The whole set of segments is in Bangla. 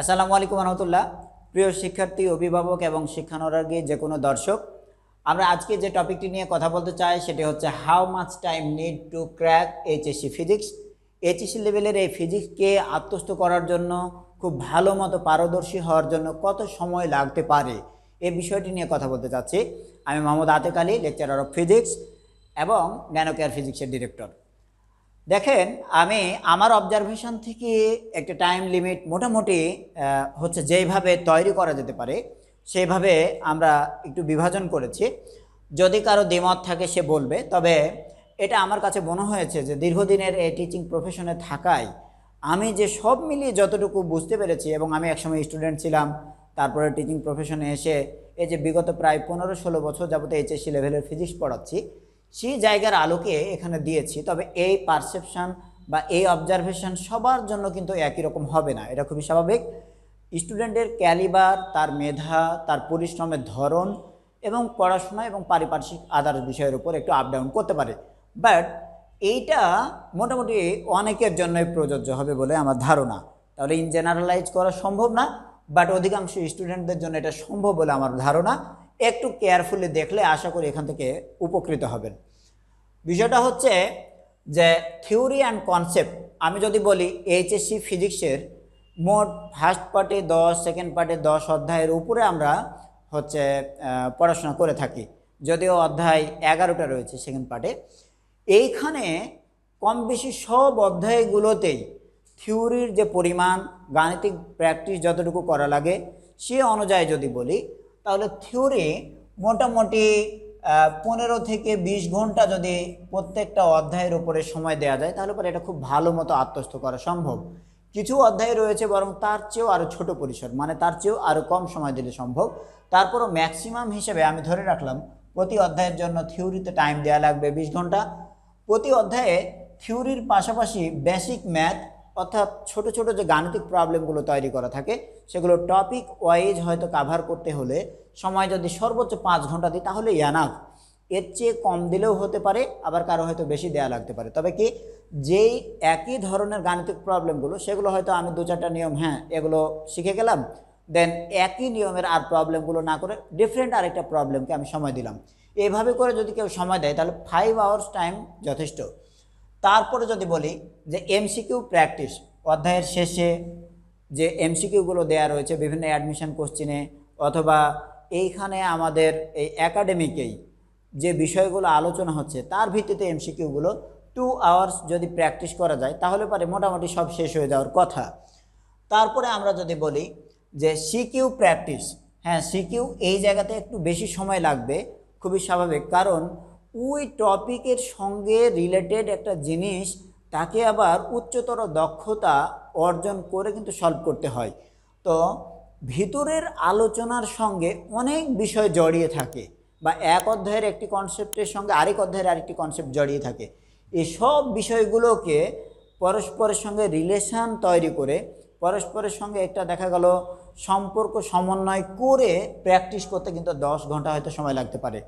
আসসালামু আলাইকুম রহমতুল্লাহ। প্রিয় শিক্ষার্থী, অভিভাবক এবং শিক্ষানুরাগী, যে কোনো দর্শক, আমরা আজকে যে টপিকটি নিয়ে কথা বলতে চাই সেটি হচ্ছে how much time need to crack HSC physics HSC লেভেলের এই ফিজিক্সকে আত্মস্থ করার জন্য, খুব ভালো মতো পারদর্শী হওয়ার জন্য কত সময় লাগতে পারে এই বিষয়টি নিয়ে কথা বলতে চাচ্ছি। আমি Mohammad Atek Ali lecturer of physics এবং ন্যানোকেয়ার ফিজিক্সের ডিরেক্টর দেখেন, আমি আমার অবজারভেশন থেকে একটা টাইম লিমিট মোটামুটি হচ্ছে যেইভাবে তৈরি করা যেতে পারে সেইভাবে আমরা একটু বিভাজন করেছি। যদি কারও দ্বিমত থাকে, সে বলবে। তবে এটা আমার কাছে মনে হয়েছে যে, দীর্ঘদিনের এই টিচিং প্রফেশনে থাকায়, আমি যে সব মিলিয়ে যতটুকু বুঝতে পেরেছি এবং আমি একসময় স্টুডেন্ট ছিলাম, তারপরে টিচিং প্রফেশনে এসে, এই যে বিগত প্রায় পনেরো ষোলো বছর যাবতে এইচএসসি লেভেলের ফিজিক্স পড়াচ্ছি সেই জায়গার আলোকে এখানে দিয়েছি, তবে এই পারসেপশন বা এই অবজারভেশন সবার জন্য কিন্তু একই রকম হবে না। এটা খুবই স্বাভাবিক। স্টুডেন্টের ক্যালিবার, তার মেধা, তার পরিশ্রমের ধরন এবং পড়াশোনা এবং পারিপার্শ্বিক আদার বিষয়ের উপর একটু আপ ডাউন করতে পারে। বাট এইটা মোটামুটি অনেকের জন্যই প্রযোজ্য হবে বলে আমার ধারণা। তাহলে ইন জেনারেলাইজ করা সম্ভব না বাট অধিকাংশ স্টুডেন্টদের জন্য এটা সম্ভব বলে আমার ধারণা। একটু কেয়ারফুলি দেখলে আশা করি এখান থেকে উপকৃত হবেন। বিষয়টা হচ্ছে যে থিওরি অ্যান্ড কনসেপ্ট আমি যদি বলি এইচএসসি ফিজিক্সের মোট ফার্স্ট পার্টে দশ সেকেন্ড পার্টে দশ অধ্যায়ের উপরে আমরা হচ্ছে পড়াশোনা করে থাকি। যদিও অধ্যায় এগারোটা রয়েছে সেকেন্ড পার্টে এইখানে কম বেশি সব অধ্যায়গুলোতেই থিওরির যে পরিমাণ, গাণিতিক প্র্যাকটিস যতটুকু করা লাগে, সে অনুযায়ী যদি বলি তাহলে থিওরি মোটামুটি পনেরো থেকে বিশ ঘণ্টা যদি প্রত্যেকটা অধ্যায়ের উপরে সময় দেওয়া যায়, তাহলে পরে এটা খুব ভালো মতো আত্মস্থ করা সম্ভব। কিছু অধ্যায় রয়েছে বরং তার চেয়েও আরও ছোট পরিসর মানে তার চেয়েও আরও কম সময় দিলে সম্ভব। তারপরও ম্যাক্সিমাম হিসেবে আমি ধরে রাখলাম, প্রতি অধ্যায়ের জন্য থিওরিতে টাইম দেওয়া লাগবে বিশ ঘণ্টা। প্রতি অধ্যায়ে থিওরির পাশাপাশি বেসিক ম্যাথ অর্থাৎ ছোট ছোট যে গাণিতিক প্রবলেমগুলো তৈরি করা থাকে, সেগুলো টপিক ওয়াইজ হয়তো কাভার করতে হলে সময় যদি সর্বোচ্চ পাঁচ ঘণ্টা দিই তাহলে ইয়ানাফ এর চেয়ে কম দিলেও হতে পারে, আবার কারও হয়তো বেশি দেয়া লাগতে পারে। তবে কি যেই একই ধরনের গাণিতিক প্রবলেমগুলো সেগুলো হয়তো আমি দু চারটা নিয়ম হ্যাঁ এগুলো শিখে গেলাম দেন একই নিয়মের আর প্রবলেমগুলো না করে ডিফারেন্ট আরেকটা প্রবলেমকে আমি সময় দিলাম। এইভাবে করে যদি কেউ সময় দেয়, তাহলে ফাইভ আওয়ার্স টাইম যথেষ্ট। তারপরে যদি বলি যে এমসিকিউ প্র্যাকটিস অধ্যায়ের শেষে যে এমসিকিউগুলো দেওয়া রয়েছে, বিভিন্ন অ্যাডমিশন কোশ্চিনে অথবা এইখানে আমাদের এই একাডেমিকেই যে বিষয়গুলো আলোচনা হচ্ছে, তার ভিত্তিতে এমসিকিউগুলো টু আওয়ার্স যদি প্র্যাকটিস করা যায়, তাহলে পরে মোটামুটি সব শেষ হয়ে যাওয়ার কথা। তারপরে আমরা যদি বলি যে সিকিউ প্র্যাকটিস হ্যাঁ সিকিউ এই জায়গাতে একটু বেশি সময় লাগবে, খুবই স্বাভাবিক। কারণ ওই টপিকের সঙ্গে রিলেটেড একটা জিনিস, তাকে আবার উচ্চতর দক্ষতা অর্জন করে কিন্তু সলভ করতে হয়। তো ভিতরের আলোচনার সঙ্গে অনেক বিষয় জড়িয়ে থাকে বা এক অধ্যায়ের একটি কনসেপ্টের সঙ্গে আরেক অধ্যায়ের আরেকটি কনসেপ্ট জড়িয়ে থাকে। এই সব বিষয়গুলোকে পরস্পরের সঙ্গে রিলেশন তৈরি করে পরস্পরের সঙ্গে একটা দেখা গেল সম্পর্ক সমন্বয় করে প্র্যাকটিস করতে কিন্তু দশ ঘণ্টা হয়তো সময় লাগতে পারে।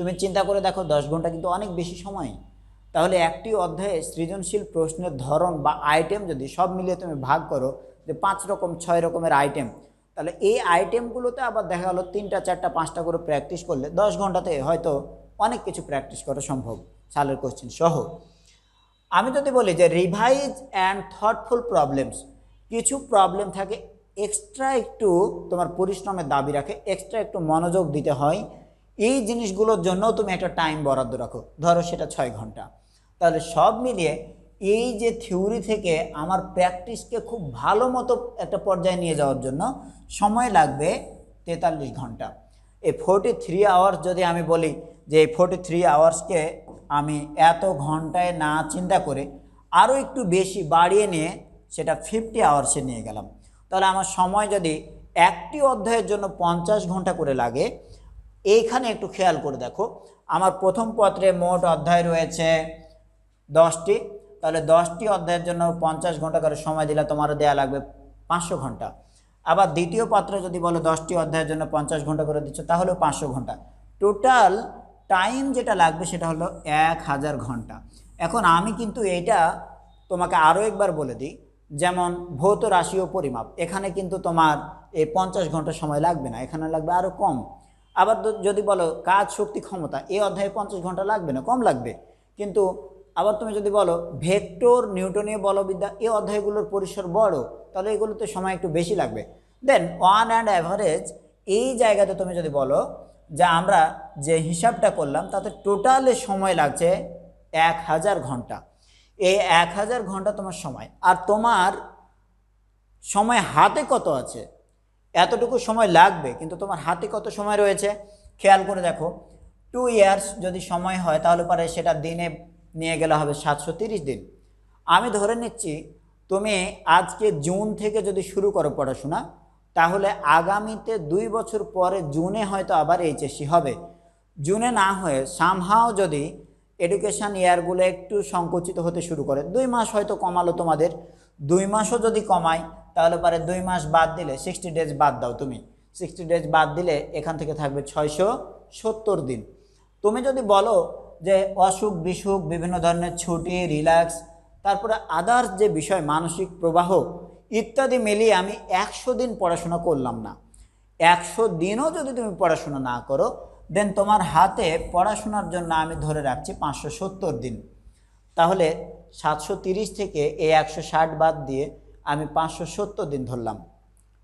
তুমি চিন্তা করে দেখো দশ ঘণ্টা কিন্তু অনেক বেশি সময়। তাহলে একটি অধ্যায়ে সৃজনশীল প্রশ্নের ধরন বা আইটেম যদি সব মিলিয়ে তুমি ভাগ করো, যে পাঁচ রকম, ছয় রকমের আইটেম তাহলে এই আইটেমগুলোতে আবার দেখা গেলো তিনটা, চারটা, পাঁচটা করে প্র্যাকটিস করলে দশ ঘন্টাতে হয়তো অনেক কিছু প্র্যাকটিস করা সম্ভব। সালের কোশ্চেন সহ। আমি যদি বলি যে রিভাইজ অ্যান্ড থটফুল প্রবলেমস কিছু প্রবলেম থাকে এক্সট্রা একটু তোমার পরিশ্রমের দাবি রাখে এক্সট্রা একটু মনোযোগ দিতে হয় এই জিনিসগুলোর জন্য তুমি একটা টাইম বরাদ্দ রাখো। ধরো সেটা ছয় ঘণ্টা। তাহলে সব মিলিয়ে এই যে থিওরি থেকে আমার প্র্যাকটিসকে খুব ভালো মতো একটা পর্যায়ে নিয়ে যাওয়ার জন্য সময় লাগবে তেতাল্লিশ ঘণ্টা। এই ফোর্টি থ্রি আওয়ার্স যদি আমি বলি যে এই ফোর্টি থ্রি আওয়ার্সকে আমি এত ঘন্টায় না চিন্তা করে আরও একটু বেশি বাড়িয়ে নিয়ে সেটা ফিফটি আওয়ার্সে নিয়ে গেলাম। তাহলে আমার সময় যদি একটি অধ্যায়ের জন্য পঞ্চাশ ঘণ্টা করে লাগে এইখানে একটু খেয়াল করে দেখো। আমার প্রথম পত্রে মোট অধ্যায় রয়েছে দশটি। তাহলে দশটি অধ্যায়ের জন্য পঞ্চাশ ঘণ্টা করে সময় দিলে তোমারও দেয়া লাগবে পাঁচশো ঘণ্টা। আবার দ্বিতীয় পত্রে যদি বলো দশটি অধ্যায়ের জন্য পঞ্চাশ ঘণ্টা করে দিচ্ছ, তাহলেও পাঁচশো ঘণ্টা। টোটাল টাইম যেটা লাগবে সেটা হলো এক হাজার ঘণ্টা। এখন আমি কিন্তু এটা তোমাকে আরও একবার বলে দিই, যেমন ভৌত রাশি ও পরিমাপ। এখানে কিন্তু তোমার এই পঞ্চাশ ঘণ্টা সময় লাগবে না, এখানে লাগবে আরও কম। আবার যদি বলো কাজ, শক্তি, ক্ষমতা এই অধ্যায়ে পঞ্চাশ ঘণ্টা লাগবে না? কম লাগবে। কিন্তু আবার তুমি যদি বলো ভেক্টর, নিউটনীয় বলবিদ্যা এই অধ্যায়গুলোর পরিসর বড়, তাহলে এগুলোতে সময় একটু বেশি লাগবে। দেন ওয়ান অ্যান্ড অ্যাভারেজ এই জায়গাতে তুমি যদি বলো যে আমরা যে হিসাবটা করলাম, তাতে টোটালে সময় লাগছে এক হাজার ঘণ্টা। এই এক হাজার ঘণ্টা তোমার সময়। আর তোমার সময় হাতে কত আছে? এতটুকু সময় লাগবে, কিন্তু তোমার হাতে কত সময় রয়েছে? খেয়াল করে দেখো টু ইয়ার্স যদি সময় হয়, তাহলে পরে সেটা দিনে নিয়ে গেলে হবে সাতশো দিন। আমি ধরে নিচ্ছি, তুমি আজকে জুন থেকে যদি শুরু করো পড়াশোনা, তাহলে আগামীতে দুই বছর পরে জুনে হয়তো আবার এইচএসসি হবে। জুনে না হয়ে সামহাও যদি এডুকেশান ইয়ারগুলো একটু সংকুচিত হতে শুরু করে, দুই মাস হয়তো কমালো তোমাদের, দুই মাসও যদি কমায় তাহলে পরে দুই মাস বাদ দিলে সিক্সটি ডেজ বাদ দাও তুমি। সিক্সটি ডেজ বাদ দিলে এখান থেকে থাকবে ছয়শো সত্তর দিন। তুমি যদি বলো যে অসুখ, বিসুখ, বিভিন্ন ধরনের ছুটি রিল্যাক্স তারপরে আদার্স যে বিষয়, মানসিক প্রবাহ, ইত্যাদি মিলিয়ে আমি একশো দিন পড়াশোনা করলাম না। একশো দিনও যদি তুমি পড়াশোনা না করো দেন তোমার হাতে পড়াশোনার জন্য আমি ধরে রাখছি পাঁচশো সত্তর দিন। তাহলে সাতশো তিরিশ থেকে এই একশো ষাট বাদ দিয়ে আমি পাঁচশো সত্তর দিন ধরলাম।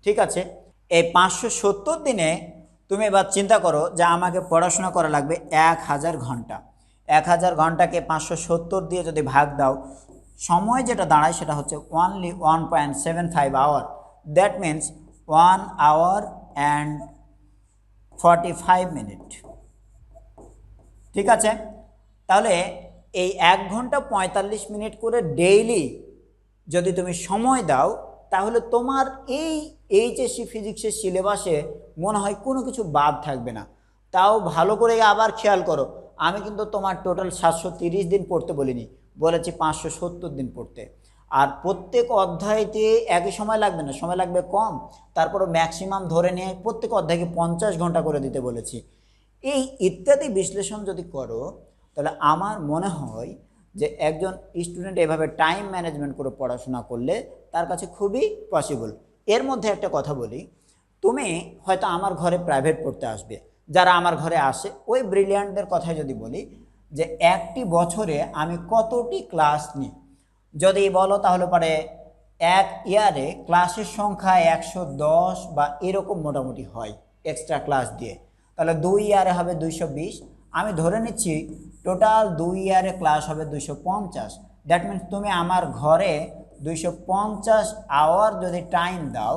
ঠিক আছে? এই পাঁচশো সত্তর দিনে তুমি এবার চিন্তা করো যে আমাকে পড়াশোনা করা লাগবে এক হাজার ঘণ্টা। এক হাজার ঘন্টাকে পাঁচশো সত্তর দিয়ে যদি ভাগ দাও, সময় যেটা দাঁড়ায় সেটা হচ্ছে only one point seven five hour that means one hour and forty five minute ঠিক আছে? তাহলে এই এক ঘণ্টা পঁয়তাল্লিশ মিনিট করে ডেইলি যদি তুমি সময় দাও, তাহলে তোমার এই এইচএসসি ফিজিক্সের সিলেবাসে মনে হয় কোনো কিছু বাদ থাকবে না। তাও ভালো করে আবার খেয়াল করো, আমি কিন্তু তোমার টোটাল সাতশো দিন পড়তে বলিনি, বলেছি পাঁচশো সত্তর দিন পড়তে। আর প্রত্যেক অধ্যায়তে একই সময় লাগবে না, সময় লাগবে কম। তারপরে ম্যাক্সিমাম ধরে নিয়ে প্রত্যেক অধ্যায়কে পঞ্চাশ ঘণ্টা করে দিতে বলেছি। এই ইত্যাদি বিশ্লেষণ যদি করো, তাহলে আমার মনে হয় যে একজন স্টুডেন্ট এভাবে টাইম ম্যানেজমেন্ট করে পড়াশোনা করলে তার কাছে খুবই পসিবল এর মধ্যে একটা কথা বলি, তুমি হয়তো আমার ঘরে প্রাইভেট পড়তে আসবে, যারা আমার ঘরে আসে, ওই ব্রিলিয়ান্টদের কথাই যদি বলি, যে একটি বছরে আমি কতটি ক্লাস নিই? যদি বলো তাহলে পরে এক ইয়ারে ক্লাসের সংখ্যা একশো দশ বা এরকম মোটামুটি হয় এক্সট্রা ক্লাস দিয়ে। তাহলে দুই ইয়ারে হবে দুইশো বিশ আমি ধরে নিচ্ছি টোটাল দুই ইয়ারে ক্লাস হবে দুইশো পঞ্চাশ। দ্যাট মিন্স তুমি আমার ঘরে দুইশো পঞ্চাশ আওয়ার যদি টাইম দাও,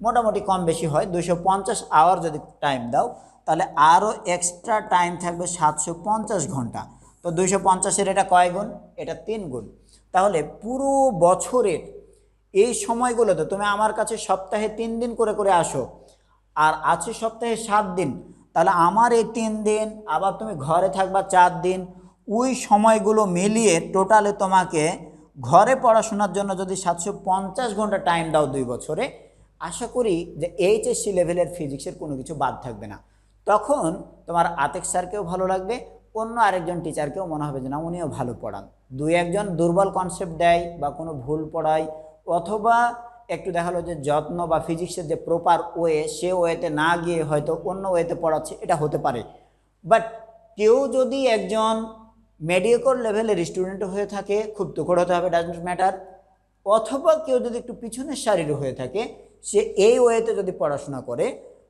মোটামুটি কম বেশি হয়, দুইশো পঞ্চাশ আওয়ার যদি টাইম দাও, তাহলে আরও এক্সট্রা টাইম থাকবে সাতশো পঞ্চাশ ঘণ্টা। তো দুইশো পঞ্চাশের এটা কয় গুণ? এটা তিন গুণ। তাহলে পুরো বছরের এই সময়গুলোতে তুমি আমার কাছে সপ্তাহে তিন দিন করে করে আসো। আর আছে সপ্তাহে সাত দিন। তাহলে আমার এই তিন দিন, আবার তুমি ঘরে থাকবা চার দিন, ওই সময়গুলো মিলিয়ে টোটালে তোমাকে ঘরে পড়াশোনার জন্য যদি সাতশো পঞ্চাশ ঘণ্টা টাইম দাও দুই বছরে, আশা করি যে এইচএসসি লেভেলের ফিজিক্সের কোনো কিছু বাদ থাকবে না। তখন তোমার আতেক স্যারকেও ভালো লাগবে, অন্য আরেকজন টিচারকেও মনে হবে যে না, উনিও ভালো পড়ান। দুই একজন দুর্বল কনসেপ্ট দেয় বা কোনো ভুল পড়ায়, অথবা একটু দেখাল যে যত্ন বা ফিজিক্সের যে প্রপার ওয়ে সে ওয়েতে না গিয়ে হয়তো অন্য ওয়েতে পড়াচ্ছে, এটা হতে পারে। বাট কেউ যদি একজন মেডিকেল লেভেলের স্টুডেন্ট হয়ে থাকে, খুব তুকড় হতে হবে ডাজন্ট ম্যাটার অথবা কেউ যদি একটু পিছনের শারীর হয়ে থাকে, সে এই ওয়েতে যদি পড়াশোনা করে,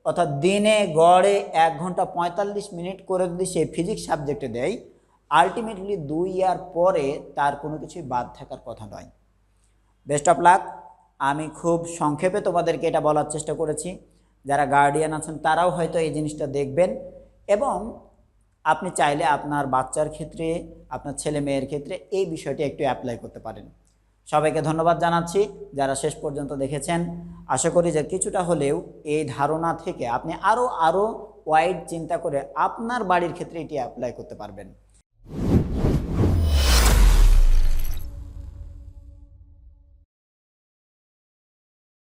অর্থাৎ দিনে, গড়ে এক ঘণ্টা পঁয়তাল্লিশ মিনিট করে যদি সে ফিজিক্স সাবজেক্টে দেয় আলটিমেটলি দুই ইয়ার পরে তার কোনো কিছুই বাদ থাকার কথা নয়। বেস্ট অফ লাক আমি খুব সংক্ষেপে তোমাদেরকে এটা বলার চেষ্টা করেছি। যারা গার্ডিয়ান আছেন, তারাও হয়তো এই জিনিসটা দেখবেন এবং আপনি চাইলে আপনার বাচ্চার ক্ষেত্রে, আপনার ছেলে মেয়ের ক্ষেত্রে এই বিষয়টি একটু অ্যাপ্লাই করতে পারেন। সবাইকে ধন্যবাদ জানাচ্ছি যারা শেষ পর্যন্ত দেখেছেন। আশা করি যে কিছুটা হলেও এই ধারণা থেকে আপনি আরও আরও ওয়াইড চিন্তা করে আপনার বাড়ির ক্ষেত্রে এটি অ্যাপ্লাই করতে পারবেন।